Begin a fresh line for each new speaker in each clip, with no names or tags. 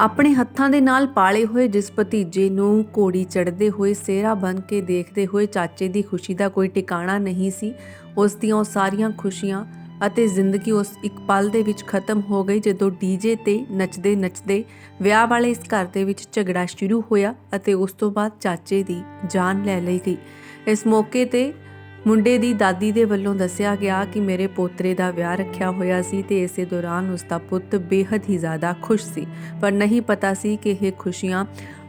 ਆਪਣੇ ਹੱਥਾਂ ਦੇ ਨਾਲ ਪਾਲੇ ਹੋਏ ਜਿਸ ਭਤੀਜੇ ਨੂੰ ਘੋੜੀ ਚੜ੍ਹਦੇ ਹੋਏ ਸਿਹਰਾ ਬਣ ਕੇ ਦੇਖਦੇ ਹੋਏ ਚਾਚੇ ਦੀ ਖੁਸ਼ੀ ਦਾ ਕੋਈ ਟਿਕਾਣਾ ਨਹੀਂ ਸੀ, ਉਸ ਦੀਆਂ ਉਹ ਸਾਰੀਆਂ ਖੁਸ਼ੀਆਂ ਅਤੇ ਜ਼ਿੰਦਗੀ ਉਸ ਇੱਕ ਪਲ ਦੇ ਵਿੱਚ ਖਤਮ ਹੋ ਗਈ ਜਦੋਂ ਡੀਜੇ ਤੇ ਨੱਚਦੇ ਨੱਚਦੇ ਵਿਆਹ ਵਾਲੇ ਇਸ ਘਰ ਦੇ ਵਿੱਚ ਝਗੜਾ ਸ਼ੁਰੂ ਹੋਇਆ ਅਤੇ ਉਸ ਤੋਂ ਬਾਅਦ ਚਾਚੇ ਦੀ ਜਾਨ ਲੈ ਲਈ ਗਈ। ਇਸ ਮੌਕੇ ਤੇ ਮੁੰਡੇ ਦੀ ਦਾਦੀ ਦੇ ਵੱਲੋਂ ਦੱਸਿਆ ਗਿਆ ਕਿ ਮੇਰੇ ਪੋਤਰੇ ਦਾ ਵਿਆਹ ਰੱਖਿਆ ਹੋਇਆ ਸੀ ਤੇ ਇਸੇ ਦੌਰਾਨ ਉਸ ਦਾ ਪੁੱਤ ਬੇहद ਹੀ ਜ਼ਿਆਦਾ ਖੁਸ਼ ਸੀ। ਪਰ ਨਹੀਂ ਪਤਾ ਸੀ ਕਿ ਇਹ ਖੁਸ਼ੀਆਂ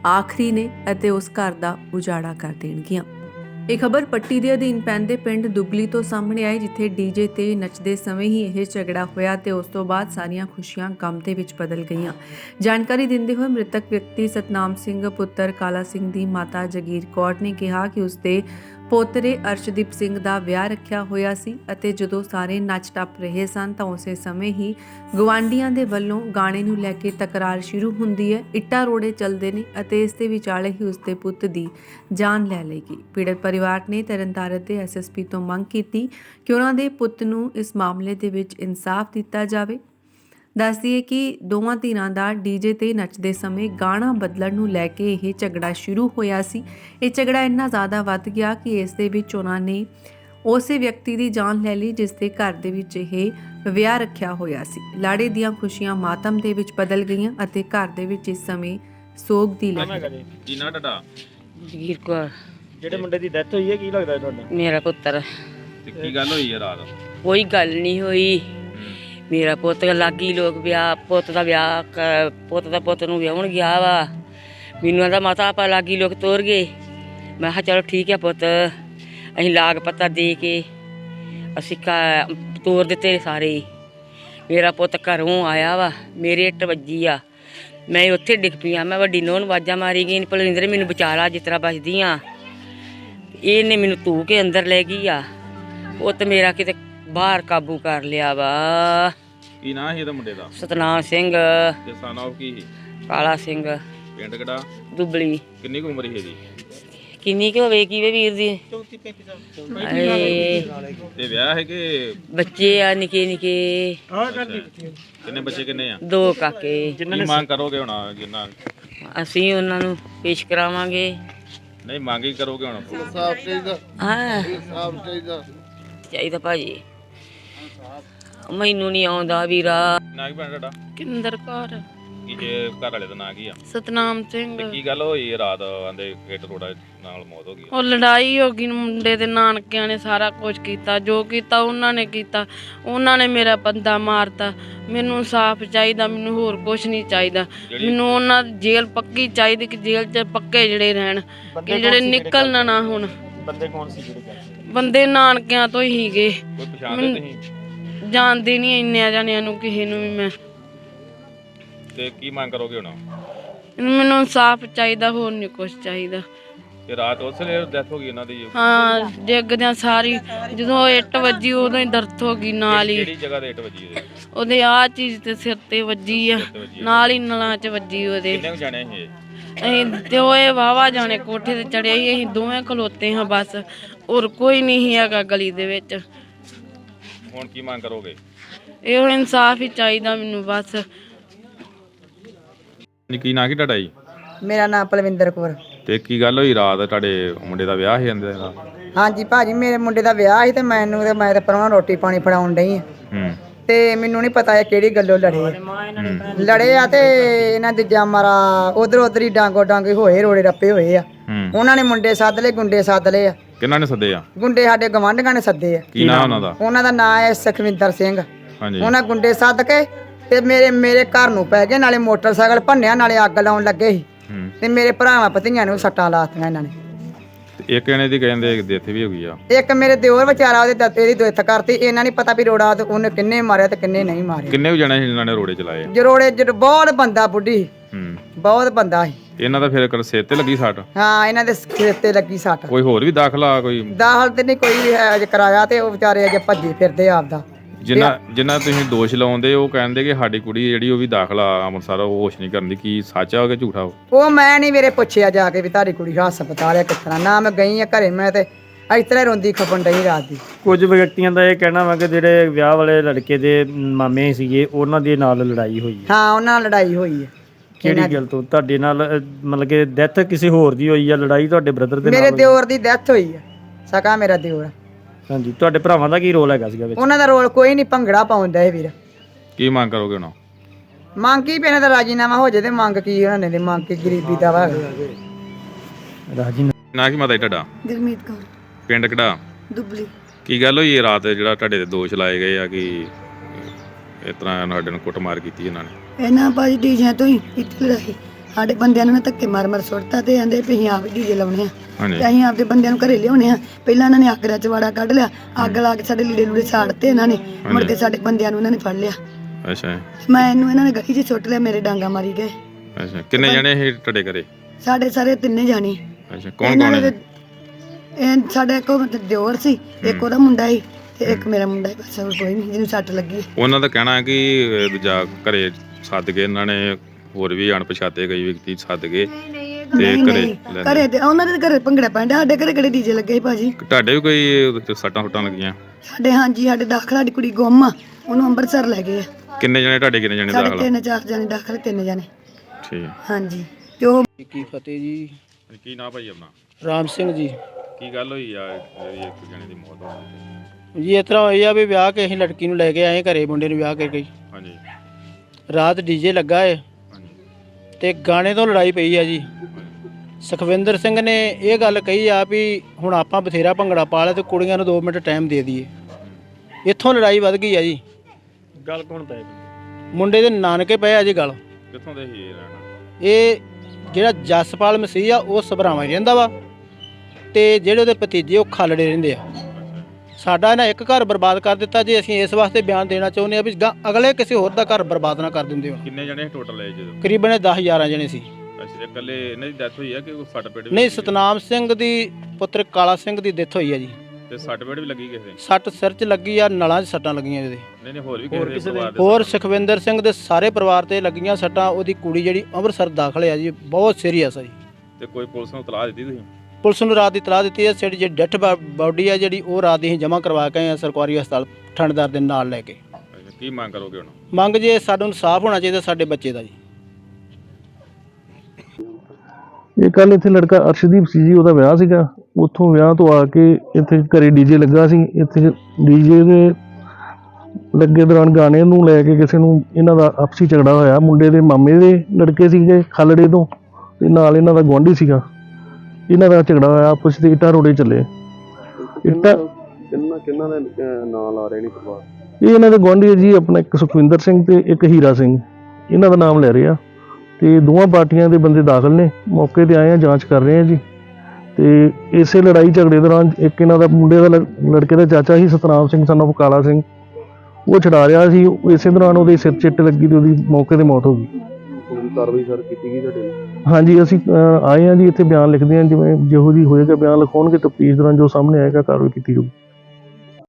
ਆਖਰੀ ਨੇ ਅਤੇ ਉਸ ਘਰ ਦਾ ਉਜਾੜਾ ਕਰ ਦੇਣਗੀਆਂ। ਇਹ ਖਬਰ ਪੱਟੀ ਦੇ ਅਧੀਨ ਪੈਂਦੇ ਪਿੰਡ ਦੁਬਲੀ ਤੋਂ ਸਾਹਮਣੇ ਆਈ, ਜਿੱਥੇ ਡੀਜੇ ਤੇ ਨੱਚਦੇ ਸਮੇਂ ਹੀ ਇਹ ਝਗੜਾ ਹੋਇਆ ਤੇ ਉਸ ਤੋਂ ਬਾਅਦ ਸਾਰੀਆਂ ਖੁਸ਼ੀਆਂ ਗਮ ਦੇ ਵਿੱਚ ਬਦਲ ਗਈਆਂ। ਜਾਣਕਾਰੀ ਦਿੰਦੇ ਹੋਏ ਮ੍ਰਿਤਕ ਵਿਅਕਤੀ ਸਤਨਾਮ ਸਿੰਘ, ਪੁੱਤਰ ਕਾਲਾ ਸਿੰਘ ਦੀ ਮਾਤਾ ਜਗੀਰ ਕੌਰ ਨੇ ਕਿਹਾ ਕਿ ਉਸ ਦੇ ਪੋਤਰੇ ਅਰਸ਼ਦੀਪ ਸਿੰਘ ਦਾ ਵਿਆਹ ਰੱਖਿਆ ਹੋਇਆ ਸੀ ਅਤੇ ਜਦੋਂ ਸਾਰੇ ਨੱਚ ਟੱਪ ਰਹੇ ਸਨ ਤਾਂ ਉਸੇ ਸਮੇਂ ਹੀ ਗਵਾਂਡੀਆਂ ਦੇ ਵੱਲੋਂ ਗਾਣੇ ਨੂੰ ਲੈ ਕੇ ਤਕਰਾਰ ਸ਼ੁਰੂ ਹੁੰਦੀ ਹੈ। ਇੱਟਾਂ ਰੋੜੇ ਚੱਲਦੇ ਨੇ ਅਤੇ ਇਸ ਦੇ ਵਿਚਾਲੇ ਹੀ ਉਸਦੇ ਪੁੱਤ ਦੀ ਜਾਨ ਲੈ ਲਈ ਗਈ। ਪੀੜਤ ਪਰਿਵਾਰ ਨੇ ਤਰਨਤਾਰਨ ਦੇ ਐਸਐਸਪੀ ਤੋਂ ਮੰਗ ਕੀਤੀ ਕਿ ਉਹਨਾਂ ਦੇ ਪੁੱਤ ਨੂੰ ਇਸ ਮਾਮਲੇ ਦੇ ਵਿੱਚ ਇਨਸਾਫ ਦਿੱਤਾ ਜਾਵੇ। ਦੱਸਦੀਏ ਕਿ ਦੋਵਾਂ ਧਿਰਾਂ ਦਾ ਡੀਜੇ ਤੇ ਨੱਚਦੇ ਸਮੇਂ ਗਾਣਾ ਬਦਲਣ ਨੂੰ ਲੈ ਕੇ ਇਹ ਝਗੜਾ ਸ਼ੁਰੂ ਹੋਇਆ ਸੀ। ਇਹ ਝਗੜਾ ਇੰਨਾ ਜ਼ਿਆਦਾ ਵੱਧ ਗਿਆ ਕਿ ਇਸ ਦੇ ਵਿੱਚ ਉਹਨਾਂ ਨੇ ਉਸੇ ਵਿਅਕਤੀ ਦੀ ਜਾਨ ਲੈ ਲਈ ਜਿਸ ਦੇ ਘਰ ਦੇ ਵਿੱਚ ਇਹ ਵਿਆਹ ਰੱਖਿਆ ਹੋਇਆ ਸੀ। ਲਾੜੇ ਦੀਆਂ ਖੁਸ਼ੀਆਂ ਮਾਤਮ ਦੇ ਵਿੱਚ ਬਦਲ ਗਈਆਂ ਅਤੇ ਘਰ ਦੇ ਵਿੱਚ ਇਸ ਸਮੇਂ ਸੋਗ ਦੀ ਲਹਿਰ।
ਜੀ? ਨਾ ਟਟਾ
ਜਗੀਰ ਕੌਰ।
ਜਿਹੜੇ ਮੁੰਡੇ ਦੀ ਡੈਥ ਹੋਈ ਹੈ ਕੀ ਲੱਗਦਾ ਤੁਹਾਡਾ?
ਮੇਰਾ ਪੁੱਤਰ।
ਤੇ ਕੀ ਗੱਲ ਹੋਈ ਹੈ ਰਾਤ?
ਕੋਈ ਗੱਲ ਨਹੀਂ ਹੋਈ। ਮੇਰਾ ਪੁੱਤ ਲਾਗੀ ਲੋਕ ਵਿਆਹ, ਪੁੱਤ ਦਾ ਵਿਆਹ ਕ- ਪੁੱਤ ਦਾ ਪੁੱਤ ਨੂੰ ਵਿਆਹਣ ਗਿਆ ਵਾ। ਮੈਨੂੰ ਆਂਦਾ ਮਾਤਾ, ਆਪਾਂ ਲਾਗੀ ਲੋਕ ਤੋਰ ਗਏ। ਮੈਂ ਕਿਹਾ, ਚਲੋ ਠੀਕ ਹੈ ਪੁੱਤ, ਅਸੀਂ ਲਾਗ ਪਤਾ ਦੇ ਕੇ ਅਸੀਂ ਕਾ- ਤੋਰ ਦਿੱਤੇ ਸਾਰੇ। ਹੀ। ਮੇਰਾ ਪੁੱਤ ਘਰੋਂ ਆਇਆ ਵਾ, ਮੇਰੇ ਇੱਟ ਵੱਜੀ ਆ। ਮੈਂ ਉੱਥੇ ਡਿੱਗ ਪਈ ਆ, ਮੈਂ ਵੱਡੀ ਨੂੰਹ ਨੂੰ ਮਾਰੀ ਗਈ ਭਲਿੰਦਰ ਮੈਨੂੰ ਬਚਾ ਲਾ ਜਿਸ ਤਰ੍ਹਾਂ ਬਚਦੀ ਆ। ਇਹਨੇ ਮੈਨੂੰ ਧੂ ਕੇ ਅੰਦਰ ਲੈ ਗਈ ਆ। ਪੁੱਤ ਮੇਰਾ ਕਿਤੇ ਬਾਹਰ ਕਾਬੂ ਕਰ ਲਿਆ ਵਾ।
ਕੀ ਨਾਂ ਸੀ ਇਹਦਾ ਮੁੰਡੇ ਦਾ?
ਸਤਨਾਮ ਸਿੰਘ।
ਤੇ ਕੀ ਸੀ?
ਕਾਲਾ ਸਿੰਘ।
ਪਿੰਡ ਕਿਹੜਾ?
ਦੁਬਲੀ।
ਕਿੰਨੀ ਕੁ ਉਮਰ ਸੀ ਇਹਦੀ?
ਕਿੰਨੀ ਕਿ ਹੋਵੇ ਕੀ ਵੇ ਵੀਰ ਦੀ? 34
ਤੇ ਵਿਆਹ ਹੈ ਕਿ
ਬੱਚੇ ਆ ਨਿੱਕੇ ਨਿੱਕੇ।
ਕਿੰਨੇ ਬੱਚੇ ਕਿੰਨੇ ਆ?
ਦੋ ਕਾਕੇ।
ਕੀ ਮੰਗ ਕਰੋਗੇ ਹੁਣ ਜਿੰਨਾ
ਅਸੀਂ ਉਹਨਾਂ ਨੂੰ ਪੇਸ਼ ਕਰਾਵਾਂਗੇ।
ਨਹੀਂ ਮੰਗ ਹੀ ਕਰੋਗੇ ਹੁਣ?
ਹਾਂ। ਚਾਹੀਦਾ ਭਾਜੀ। ਮੈਨੂੰ ਨਹੀਂ ਆਉਂਦਾ ਵੀਰਾ।
ਨਾ ਕੀ ਤੁਹਾਡਾ?
ਕਿੰਦਰ ਕੌਰ।
ਕੀ ਜੇ ਘਰ ਵਾਲੇ ਦਾ ਨਾਂ ਕੀ ਆ?
ਸਤਨਾਮ ਸਿੰਘ।
ਕੀ ਗੱਲ ਹੋਈ ਰਾਤ? ਆਂਦੇ ਖੇਤ ਰੋੜਾ ਨਾਲ ਮੌਤ ਹੋ ਗਈ
ਉਹ ਲੜਾਈ ਹੋ ਗਈ ਮੁੰਡੇ ਦੇ ਨਾਨਕਿਆਂ ਨੇ ਸਾਰਾ ਕੁਝ ਕੀਤਾ ਜੋ ਕੀਤਾ ਉਹਨਾਂ ਨੇ ਕੀਤਾ। ਉਹਨਾਂ ਨੇ ਮੇਰਾ ਬੰਦਾ ਮਾਰਤਾ। ਮੈਨੂੰ ਇਨਸਾਫ ਚਾਹੀਦਾ ਮੈਨੂੰ ਹੋਰ ਕੁਝ ਨਹੀਂ ਚਾਹੀਦਾ। ਮੈਨੂੰ ਉਹਨਾਂ ਦੀ ਜੇਲ੍ਹ ਪੱਕੀ ਚਾਹੀਦੀ ਕਿ ਜੇਲ੍ਹ 'ਚ ਪੱਕੇ ਜਿਹੜੇ ਰਹਿਣ ਕਿ ਜਿਹੜੇ ਨਿਕਲਣਾ ਨਾ ਹੁਣ।
ਬੰਦੇ ਕੌਣ ਸੀ ਜਿਹੜੇ
ਬੰਦੇ ਨਾਨਕਿਆਂ ਤੋਂ ਹੀ ਹੀਗੇ
ਕੋਈ ਪਛਾਣਦੇ ਤੁਸੀਂ?
ਜਾਣਦੇ ਨਹੀਂ ਇੰਨਿਆਂ ਜਾਣਿਆਂ ਨੂੰ ਕਿਸੇ ਨੂੰ ਵੀ ਮੈਂ।
ਤੇ ਕੀ ਮੰਗ ਕਰੋਗੇ ਹੁਣ?
ਮੈਨੂੰ ਇਨਸਾਫ ਚਾਹੀਦਾ ਹੋਰ ਨਹੀਂ ਕੁਝ ਚਾਹੀਦਾ।
ਤੇ ਰਾਤ ਉਸ ਵੇਲੇ ਡੈਥ ਹੋ ਗਈ ਇਹਨਾਂ ਦੀ?
ਹਾਂ ਡਿੱਗਦਿਆਂ ਸਾਰੀ। ਜਦੋਂ ਇੱਟ ਵੱਜੀ ਉਦੋਂ ਹੀ ਦਰਦ ਹੋ ਗਈ ਨਾਲ ਹੀ।
ਕਿਹੜੀ ਜਗ੍ਹਾ ਤੇ ਇੱਟ ਵੱਜੀ ਇਹਦੇ
ਉਹਦੇ ਆ ਚੀਜ਼ ਤੇ ਸਿਰ ਤੇ ਵੱਜੀ ਆ। ਨਾਲ ਹੀ ਨਲਾਂ 'ਚ ਵੱਜੀ ਉਹਦੇ।
ਕਿੰਨੇ ਕੁ ਜਾਣੇ ਸੀ ਇਹ?
ਅਸੀਂ ਤੇ ਉਹ ਵਾਵਾ ਜਾਣੇ ਕੋਠੇ ਤੇ ਚੜਿਆ ਸੀ ਅਸੀਂ ਦੋਵੇਂ ਖਲੋਤੇ ਹਾਂ ਬਸ। ਹੋਰ ਕੋਈ ਨਹੀਂ ਸੀ ਹੈਗਾ ਗਲੀ ਦੇ ਵਿੱਚ।
ਹੁਣ ਕੀ ਮੰਗ ਕਰੋਗੇ?
ਇਹੋ ਇਨਸਾਫ ਹੀ ਚਾਹੀਦਾ ਮੈਨੂੰ ਬਸ।
ਜੀ ਕੀ ਨਾਂ ਕੀ ਤੁਹਾਡਾ ਜੀ?
ਮੇਰਾ ਨਾਮ ਪਲਵਿੰਦਰ ਕੌਰ।
ਤੇ ਕੀ ਗੱਲ ਹੋਈ ਰਾਤ ਤੁਹਾਡੇ ਮੁੰਡੇ ਦਾ ਵਿਆਹ ਸੀ ਜਾਂਦੇ ਦਾ
ਹਾਂਜੀ ਭਾਜੀ ਮੇਰੇ ਮੁੰਡੇ ਦਾ ਵਿਆਹ ਸੀ ਤੇ ਮੈਨੂੰ ਤੇ ਮੈਂ ਤੇ ਪਰਵਾਹ ਰੋਟੀ ਪਾਣੀ ਫੜਾਉਣ ਡਈ ਆ।
ਹੂੰ।
ਤੇ ਮੈਨੂੰ ਨਹੀਂ ਪਤਾ ਇਹ ਕਿਹੜੀ ਗੱਲੋਂ ਲੜੇ ਆ। ਲੜੇ ਆ ਤੇ ਇਹਨਾਂ ਦੇ ਜਾਮਰਾ ਉਧਰ ਉਧਰ ਹੀ ਡਾਂਗੋ ਡਾਂਗੇ ਹੋਏ ਰੋੜੇ ਰੱਪੇ ਹੋਏ ਆ।
ਹੂੰ।
ਉਹਨਾਂ ਨੇ ਮੁੰਡੇ ਸੱਦ ਲਏ ਗੁੰਡੇ ਸੱਦ ਲਏ ਆ।
ਕਿੰਨਾਂ ਨੇ ਸੱਦੇ ਆ?
ਗੁੰਡੇ ਸਾਡੇ ਗਵਾਂਢੀਆਂ ਨੇ ਸੱਦੇ ਆ।
ਕੀ ਨਾਂ ਉਹਨਾਂ ਦਾ?
ਉਹਨਾਂ ਦਾ ਨਾਂ ਹੈ ਸੁਖਵਿੰਦਰ ਸਿੰਘ।
ਹਾਂਜੀ।
ਉਹਨਾਂ ਗੁੰਡੇ ਸੱਦ ਕੇ ਤੇ ਮੇਰੇ ਮੇਰੇ ਘਰ ਨੂੰ ਪੈ ਗਏ ਨਾਲੇ ਮੋਟਰਸਾਈਕਲ ਭੰਨਿਆ ਨਾਲੇ ਅੱਗ ਲਾਉਣ ਲੱਗੇ ਸੀ।
ਹੂੰ।
ਤੇ ਮੇਰੇ ਭਰਾਵਾਂ ਪਤੀਆਂ ਨੂੰ ਸੱਟਾਂ ਲਾਤੀਆਂ ਇਹਨਾਂ ਨੇ।
ਤੇ ਇੱਕ ਜਣੇ ਦੀ ਕਹਿੰਦੇ ਡੈਥ ਵੀ ਹੋ ਗਈ ਆ?
ਇੱਕ ਮੇਰੇ ਦਿਓਰ ਵਿਚਾਰਾ ਉਹਦੇ ਦਾਤੇ ਦੀ ਦੁੱਖ ਕਰਤੀ ਇਹਨਾਂ ਨਹੀਂ ਪਤਾ ਵੀ ਰੋੜਾ ਤੇ ਉਹਨੇ ਕਿੰਨੇ ਮਾਰਿਆ ਤੇ ਕਿੰਨੇ ਨਹੀਂ ਮਾਰਿਆ।
ਕਿੰਨੇ ਕੁ ਜਣੇ ਸੀ ਜਿਨ੍ਹਾਂ ਨੇ ਰੋੜੇ ਚਲਾਏ? ਆ?
ਜਰੋੜੇ ਜਰ ਬਹੁਤ ਬੰਦਾ ਬੁੱਢੀ
ਹੂੰ।
ਬਹੁਤ ਬੰਦਾ ਸੀ।
ਇਹਨਾਂ ਦਾ ਫਿਰ ਕਰ ਸਿਰ ਤੇ ਲੱਗੀ ਸੱਟ?
ਹਾਂ ਇਹਨਾਂ ਦੇ ਸਿਰ ਤੇ ਲੱਗੀ ਸੱਟ।
ਕੋਈ ਹੋਰ ਵੀ ਦਾਖਲਾ ਕੋਈ?
ਦਾਖਲ ਤੇ ਨਹੀਂ ਕੋਈ ਹੈ ਅਜੇ ਕਰਾਇਆ ਤੇ ਉਹ ਵਿਚਾਰੇ ਅਜੇ ਭੱਜੇ ਫਿਰਦੇ ਆਪਦਾ।
ਜਿਨ੍ਹਾਂ ਜਿਨ੍ਹਾਂ ਤੁਸੀਂ ਦੋਸ਼ ਲਾਉਂਦੇ ਉਹ ਕਹਿੰਦੇ ਕਿ ਸਾਡੀ ਕੁੜੀ ਜਿਹੜੀ ਉਹ ਵੀ ਦਾਖਲਾ ਅੰਮ੍ਰਿਤਸਰ ਉਹ ਹੋਸ਼ ਨਹੀਂ ਕਰਨ ਦੀ। ਕੀ ਸੱਚ ਆ ਕਿ ਝੂਠਾ ਉਹ
ਉਹ ਮੈਂ ਨਹੀਂ ਮੇਰੇ ਪੁੱਛਿਆ ਜਾ ਕੇ ਵੀ ਤੁਹਾਡੀ ਕੁੜੀ ਹਸਪਤਾਲ ਆ ਕਿਸ ਤਰ੍ਹਾਂ। ਨਾ ਮੈਂ ਗਈ ਆ ਘਰੇ ਮੈਂ ਤੇ ਇਸ ਤਰ੍ਹਾਂ ਰੋਂਦੀ ਖਪਣ ਡਈ ਰਾਤ ਦੀ।
ਕੁਝ ਵਿਅਕਤੀਆਂ ਦਾ ਇਹ ਕਹਿਣਾ ਵਾ ਕਿ ਜਿਹੜੇ ਵਿਆਹ ਵਾਲੇ ਲੜਕੇ ਦੇ ਮਾਮੇ ਸੀਗੇ ਉਹਨਾਂ ਦੇ ਨਾਲ ਲੜਾਈ ਹੋਈ ਹੈ।
ਹਾਂ ਉਹਨਾਂ ਨਾਲ ਲੜਾਈ ਹੋਈ ਹੈ।
ਕਿਹੜੀ ਗੱਲ ਤੋਂ? ਤੁਹਾਡੇ ਨਾਲ ਅਹ, ਮਤਲਬ ਕਿ ਡੈਥ ਕਿਸੇ ਹੋਰ ਦੀ ਹੋਈ ਆ ਲੜਾਈ ਤੁਹਾਡੇ ਬ੍ਰਦਰ ਦੇ
ਮੇਰੇ
ਨਾਲ ਹੋਈ?
ਦਿਓਰ ਦੀ ਡੈਥ ਹੋਈ ਹੈ ਸਕਾ ਮੇਰਾ ਦਿਓਰ। ਆ।
ਹਾਂਜੀ ਤੁਹਾਡੇ ਭਰਾਵਾਂ ਦਾ ਕੀ ਰੋਲ ਹੈਗਾ ਸੀਗਾ ਵਿੱਚ?
ਉਹਨਾਂ ਦਾ ਰੋਲ ਕੋਈ ਨਹੀਂ ਭੰਗੜਾ ਪਾਉਂਦਾ ਇਹ ਵੀਰ।
ਕੀ ਮੰਗ ਕਰੋਗੇ ਹੁਣ
ਮੰਗ ਕੀ ਪੈਣਾ ਤਾਂ ਰਾਜੀਨਾਮਾ ਹੋ ਜੇ ਤੇ ਮੰਗ ਕੀ ਉਹਨਾਂ ਨੇ ਦੀ ਮੰਗ ਕੀ ਗਰੀਬੀ ਦਾ ਵਾ।
ਰਾਜੀ
ਨਾ ਕੀ ਮਾਤਾ ਜੀ ਤੁਹਾਡਾ?
ਗੁਰਮੀਤ ਕੌਰ।
ਪਿੰਡ ਕਿਹੜਾ?
ਦੁਬਲੀ।
ਕੀ ਗੱਲ ਹੋਈ ਇਹ ਰਾਤ ਜਿਹੜਾ ਤੁਹਾਡੇ ਤੇ ਦੋਸ਼ ਲਾਏ ਗਏ ਆ ਕਿ ਇਸ ਤਰ੍ਹਾਂ ਸਾਡੇ ਨੂੰ ਕੁੱਟਮਾਰ ਕੀਤੀ ਇਹਨਾਂ ਨੇ?
ਇਹਨਾਂ ਭਾਜੀ ਡੀਜਿਆਂ ਤੋਂ ਹੀ ਇੱਥੇ ਲੜਾਈ ਸਾਡੇ ਬੰਦਿਆਂ ਨੂੰ ਨਾ ਧੱਕੇ ਮਾਰ ਮਾਰ ਸੁੱਟਤਾ ਤੇ ਕਹਿੰਦੇ ਵੀ ਅਸੀਂ ਆਪ ਡੀਜੇ ਲਾਉਣੇ ਆ।
ਹਾਂਜੀ।
ਤੇ ਅਸੀਂ ਆਪਦੇ ਬੰਦਿਆਂ ਨੂੰ ਘਰੇ ਲਿਆਉਣੇ ਆ। ਪਹਿਲਾਂ ਇਹਨਾਂ ਨੇ ਅੱਗ ਦਾ ਚਵਾੜਾ ਕੱਢ ਲਿਆ। ਅੱਗ ਲਾ ਕੇ ਸਾਡੇ ਲੀੜੇ ਲੂੜੇ ਸਾੜਤੇ ਇਹਨਾਂ ਨੇ। ਮੁੜ ਕੇ ਸਾਡੇ ਬੰਦਿਆਂ ਨੂੰ ਇਹਨਾਂ ਨੇ ਫੜ ਲਿਆ।
ਅੱਛਾ। ਜੀ,
ਮੈਂ ਇਹਨੂੰ ਇਹਨਾਂ ਨੇ ਗਲੀ 'ਚ ਸੁੱਟ ਲਿਆ ਮੇਰੇ ਡਾਂਗਾ ਮਾਰੀ ਗਏ।
ਅੱਛਾ। ਕਿੰਨੇ ਜਣੇ ਇਹ ਤੁਹਾਡੇ ਘਰੇ?
ਸਾਡੇ ਸਾਰੇ ਤਿੰਨੇ ਜਾਣੀ।
ਅੱਛਾ। ਕੌਣ ਕੌਣ
ਨੇ?
ਹੈ
ਇਹ ਸਾਡੇ ਇੱਕ ਉਹ ਦਿਓਰ ਸੀ ਇੱਕ ਉਹਦਾ ਮੁੰਡਾ ਸੀ ਤੇ ਇੱਕ ਮੇਰਾ ਮੁੰਡਾ ਸੀ। ਬਸ ਹੋਰ ਕੋਈ ਨਹੀਂ ਜਿਹਨੂੰ ਸੱਟ ਲੱਗੀ।
ਉਹਨਾਂ ਦਾ ਕਹਿਣਾ ਹੈ ਕਿ ਅਹ, ਦੂਜਾ ਘਰੇ ਸੱਦ ਕੇ ਇਹਨਾਂ ਨੇ ਹੋਰ ਵੀ ਅਣਪਛਾਤੇ ਕਈ ਵਿਅਕਤੀ ਸੱਦ ਕੇ ਤੇ
ਨਹੀਂ
ਘਰੇ
ਨਹੀਂ
ਲੈਂਦੇ
ਘਰੇ ਤੇ ਉਹਨਾਂ ਦੇ ਘਰੇ ਭੰਗੜਾ ਪੈਂਦਾ ਸਾਡੇ ਘਰੇ ਕਿਹੜੇ ਡੀਜੇ ਲੱਗੇ ਸੀ ਭਾਜੀ?
ਤੁਹਾਡੇ ਵੀ ਕੋਈ ਉਹਦੇ ਸੱਟਾਂ ਸੁੱਟਾਂ ਲੱਗੀਆਂ?
ਸਾਡੇ ਹਾਂਜੀ ਸਾਡੇ ਦਾਖਲ ਸਾਡੀ ਕੁੜੀ ਗੁੰਮ ਆ ਉਹਨੂੰ ਅੰਮ੍ਰਿਤਸਰ ਲੈ ਗਏ ਆ।
ਕਿੰਨੇ ਜਣੇ ਤੁਹਾਡੇ ਕਿੰਨੇ ਜਣੇ
ਸਾਡੇ
ਦਾਖਲ
ਤਿੰਨ ਚਾਰ ਜਣੇ ਦਾਖਲ ਤਿੰਨ ਜਣੇ।
ਠੀਕ। ਹੈ।
ਹਾਂਜੀ ਤੇ ਉਹ
ਕੀ ਫਤਿਹ ਜੀ?
ਕੀ ਨਾਂ ਭਾਈ ਆਪਣਾ?
ਰਾਮ ਸਿੰਘ ਜੀ।
ਕੀ ਗੱਲ ਹੋਈ ਆ ਜਿਹੜੀ ਇੱਕ ਜਣੇ ਦੀ ਮੌਤ ਹੋਣ? ਤੇ
ਜੀ ਇਸ ਤਰ੍ਹਾਂ ਹੋਈ ਆ ਵੀ ਵਿਆਹ ਕੇ ਅਸੀਂ ਲੜਕੀ ਨੂੰ ਲੈ ਕੇ ਆਏ ਘਰੇ ਮੁੰਡੇ ਨੂੰ ਵਿਆਹ ਕੇ ਗਈ
ਹਾਂਜੀ
ਰਾਤ ਡੀਜੇ ਲੱਗਾ ਏ ਤੇ ਗਾਣੇ ਤੋਂ ਲੜਾਈ ਪਈ ਆ ਜੀ। ਸੁਖਵਿੰਦਰ ਸਿੰਘ ਨੇ ਇਹ ਗੱਲ ਕਹੀ ਆ ਵੀ ਹੁਣ ਆਪਾਂ ਬਥੇਰਾ ਭੰਗੜਾ ਪਾ ਲਿਆ ਤੇ ਕੁੜੀਆਂ ਨੂੰ 2 ਮਿੰਟ ਟਾਈਮ ਦੇ ਦਈਏ। ਇੱਥੋਂ ਲੜਾਈ ਵੱਧ ਗਈ ਆ ਜੀ।
ਗੱਲ ਕੌਣ ਪੈ
ਮੁੰਡੇ ਦੇ ਨਾਨਕੇ ਪਏ ਆ ਜੀ ਗੱਲ।
ਕਿੱਥੋਂ ਦੇ ਹੀ ਇਹ
ਜਿਹੜਾ ਜਸਪਾਲ ਮਸੀਹ ਆ ਉਹ ਸਭਰਾਵਾਂ ਹੀ ਰਹਿੰਦਾ ਵਾ ਤੇ ਜਿਹੜੇ ਉਹਦੇ ਭਤੀਜੇ ਉਹ ਖਾਲੜੇ ਰਹਿੰਦੇ ਆ। ਸਾਡਾ ਨਾ ਇੱਕ ਘਰ ਬਰਬਾਦ ਕਰ ਦਿੱਤਾ ਜੇ ਅਸੀਂ ਇਸ ਵਾਸਤੇ ਬਿਆਨ ਦੇਣਾ ਚਾਹੁੰਦੇ ਆ ਵੀ ਗਾਂ- ਅਗਲੇ ਕਿਸੇ ਹੋਰ ਦਾ ਘਰ ਬਰਬਾਦ ਨਾ ਕਰ ਦਿੰਦੇ ਹੋ
ਕਿੰਨੇ ਜਣੇ ਟੋਟਲ ਹੈ ਜਦੋਂ?
ਕਰੀਬਨ 10 11 ਜਣੇ ਸੀ।
ਅੱਛਾ ਇਕੱਲੇ ਇਹਨਾਂ ਦੀ ਡੈਥ ਹੋਈ ਆ ਕਿ ਕੋਈ ਪੇਟ ਵੀ
ਨਹੀਂ
ਲੱਗੀ?
ਸਤਨਾਮ ਸਿੰਘ ਦੀ ਪੁੱਤਰ ਕਾਲਾ ਸਿੰਘ ਦੀ ਡੈਥ ਹੋਈ ਆ ਜੀ।
ਤੇ ਸੱਟ ਪੇਟ ਵੀ ਲੱਗੀ ਕਿਸੇ ਦੇ?
ਸੱਟ ਸਿਰ 'ਚ ਲੱਗੀ ਆ ਨਲਾਂ 'ਚ ਸੱਟਾਂ ਲੱਗੀਆਂ ਇਹਦੇ।
ਨਹੀਂ ਨਹੀਂ ਹੋਰ ਵੀ
ਹੋਰ
ਕਿਸੇ
ਕਿਸੇ
ਦੇ?
ਦੇ?
ਪਰਿਵਾਰ ਦੇ
ਹੋਰ
ਸੱਟ?
ਸੁਖਵਿੰਦਰ ਸਿੰਘ ਦੇ ਸਾਰੇ ਪਰਿਵਾਰ ਤੇ ਲੱਗੀਆਂ ਸੱਟਾਂ ਉਹਦੀ ਕੁੜੀ ਜਿਹੜੀ ਅੰਮ੍ਰਿਤਸਰ ਦਾਖਲ ਆ ਜੀ ਬਹੁਤ ਸੀਰੀਅਸ ਆ ਜੀ।
ਤੇ ਕੋਈ ਪੁਲਿਸ ਨੂੰ ਤਲਾਹ ਦਿੱਤੀ ਤੁਸੀਂ?
ਪੁਲਿਸ ਨੂੰ ਰਾਤ ਦੀ ਤਲਾਹ ਦਿੱਤੀ ਹੈ। ਜਿਹੜੀ ਜਿਹੜੀ ਡੈਥ ਬਾਡੀ ਆ ਜਿਹੜੀ ਉਹ ਰਾਤ ਦੀ ਅਸੀਂ ਜਮ੍ਹਾਂ ਕਰਵਾ ਕੇ ਆਏ ਹਾਂ ਸਰਕਾਰੀ ਹਸਪਤਾਲ ਠੰਡਦਾਰ ਦੇ ਨਾਲ ਲੈ ਕੇ।
ਅੱਛਾ ਕੀ ਮੰਗ ਕਰੋਗੇ ਹੁਣ?
ਮੰਗ ਜੇ ਸਾਨੂੰ ਇਨਸਾਫ ਹੋਣਾ ਚਾਹੀਦਾ ਸਾਡੇ ਬੱਚੇ ਦਾ ਜੀ।
ਇਹ ਕੱਲ ਇੱਥੇ ਲੜਕਾ ਅਰਸ਼ਦੀਪ ਸੀ ਜੀ ਉਹਦਾ ਵਿਆਹ ਸੀਗਾ। ਉੱਥੋਂ ਵਿਆਹ ਤੋਂ ਆ ਕੇ ਇੱਥੇ ਘਰੇ ਡੀਜੇ ਲੱਗਾ ਸੀ। ਇੱਥੇ ਡੀਜੇ ਦੇ ਲੱਗੇ ਦੌਰਾਨ ਗਾਣੇ ਨੂੰ ਲੈ ਕੇ ਕਿਸੇ ਨੂੰ ਇਹਨਾਂ ਦਾ ਆਪਸੀ ਝਗੜਾ ਹੋਇਆ। ਮੁੰਡੇ ਦੇ ਮਾਮੇ ਦੇ ਲੜਕੇ ਸੀਗੇ ਖਾਲੜੇ ਤੋਂ। ਤੇ ਨਾਲ ਇਹਨਾਂ ਦਾ ਗੁਆਂਢੀ ਸੀਗਾ। ਇਹਨਾਂ ਦਾ ਝਗੜਾ ਹੋਇਆ ਆਪਸ ਵਿੱਚ ਇੱਟਾਂ ਰੋੜੇ ਚੱਲੇ। ਇੱਟਾਂ
ਕਿੰਨਾ ਕਿੰਨਾ ਦੇ ਨਾਂ ਲਾ ਰਹੇ ਨੇ ਪਰਿਵਾਰ?
ਇਹ ਇਹਨਾਂ ਦੇ ਗੁਆਂਢੀ ਹੈ ਜੀ ਆਪਣਾ ਇੱਕ ਸੁਖਵਿੰਦਰ ਸਿੰਘ ਤੇ ਇੱਕ ਹੀਰਾ ਸਿੰਘ। ਇਹਨਾਂ ਦਾ ਨਾਮ ਲੈ ਰਹੇ ਆ। ਤੇ ਦੋਵਾਂ ਪਾਰਟੀਆਂ ਦੇ ਬੰਦੇ ਦਾਖਲ ਨੇ। ਮੌਕੇ ਤੇ ਆਏ ਆ ਜਾਂਚ ਕਰ ਰਹੇ ਆ ਜੀ। ਤੇ ਇਸੇ ਲੜਾਈ ਝਗੜੇ ਦੌਰਾਨ ਇੱਕ ਇਹਨਾਂ ਦਾ ਮੁੰਡੇ ਦਾ ਲੜ- ਲੜਕੇ ਦਾ ਚਾਚਾ ਸੀ ਸਤਨਾਮ ਸਿੰਘ ਸਨ ਕਾਲਾ ਸਿੰਘ। ਉਹ ਛਡਾ ਰਿਹਾ ਸੀ। ਇਸੇ ਦੌਰਾਨ ਉਹਦੇ ਸਿਰ ਚਿੱਟ ਲੱਗੀ ਤੇ ਉਹਦੀ ਮੌਕੇ ਤੇ ਮੌਤ ਹੋ ਗਈ।
ਕੋਈ ਕਾਰਵਾਈ ਸਰ ਕੀਤੀ ਗਈ ਤੁਹਾਡੇ ਨਾਲ?
ਹਾਂਜੀ ਅਸੀਂ ਅਹ, ਆਏ ਹਾਂ ਜੀ ਇੱਥੇ ਬਿਆਨ ਲਿਖਦੇ ਹਾਂ ਜਿਵੇਂ ਜਿਹੋ ਜੀ ਹੋਏਗਾ ਬਿਆਨ ਲਿਖਾਉਣਗੇ ਤਫਤੀਸ਼ ਦੌਰਾਨ ਜੋ ਸਾਹਮਣੇ ਆਏਗਾ ਕਾਰਵਾਈ ਕੀਤੀ ਜਾਊਗੀ।